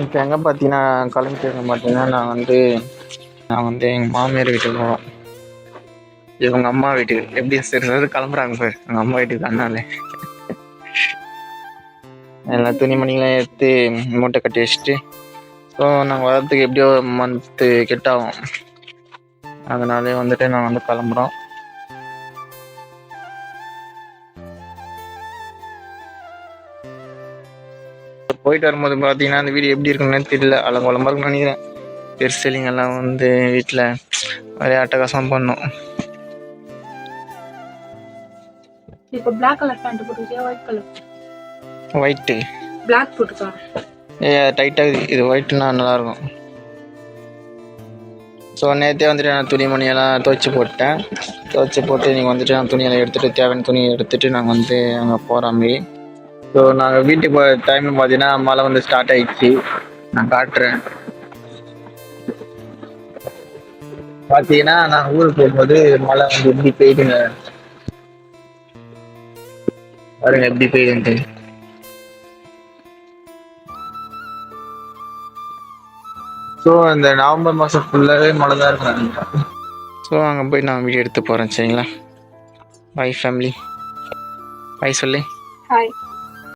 இப்போ எங்கே பார்த்தீங்கன்னா கிளம்பிட்டு பார்த்தீங்கன்னா நான் வந்து நான் வந்து எங்கள் மாமியார் வீட்டுக்கு போகிறோம் இவங்க அம்மா வீட்டுக்கு. எப்படி சரி கிளம்புறாங்க சார் எங்கள் அம்மா வீட்டுக்கு அண்ணாலே எல்லா துணிமணிகளையும் எடுத்து மூட்டை கட்டி வச்சுட்டு ஸோ நாங்கள் வரதுக்கு எப்படியோ மந்த்து கிட்ட ஆகும் அதனாலே வந்துட்டு நாங்கள் வந்து கிளம்புறோம். போயிட்டு வரும்போது பார்த்தீங்கன்னா அந்த வீடு எப்படி இருக்குன்னு தெரியல. அலங்கோலமாக இருக்குன்னு நினைக்கிறேன். பெருசலிங்க எல்லாம் வந்து வீட்டில் ஒரே அட்டகாசம் பண்ணும். இப்போ பிளாக் கலர் பேண்ட் போட்டுக்கிட்டியா ஒயிட் கலர் ஒயிட்டு பிளாக் போட்டுக்கா. ஏ டைட்டாக இது ஒயிட்னா நல்லாயிருக்கும். ஸோ நேற்றே வந்துட்டு நான் துணிமணியெல்லாம் துவைச்சி போட்டேன். துவைச்சி போட்டு நீங்கள் வந்துட்டு நான் துணியெல்லாம் எடுத்துகிட்டு தேவையான துணியை எடுத்துகிட்டு நாங்கள் வந்து அங்கே போகிற மாதிரி. ஸோ நாங்கள் வீட்டுக்கு போகிற டைமில் பார்த்தீங்கன்னா மழை வந்து ஸ்டார்ட் ஆயிடுச்சு. நான் காட்டுறேன். பார்த்தீங்கன்னா நான் ஊருக்கு போகும்போது மழை வந்து எப்படி பெய்யுதுங்க? பாருங்க எப்படி பெய்யுதுன்ட்டு. ஸோ இந்த நவம்பர் மாதம் ஃபுல்லாகவே மழை தான் இருக்கிறாங்க ஸோ அங்கே போய் நான் வீடியோ எடுத்து போகிறேன் சரிங்களா? பை ஃபேமிலி பை சொல்லி. ஹாய்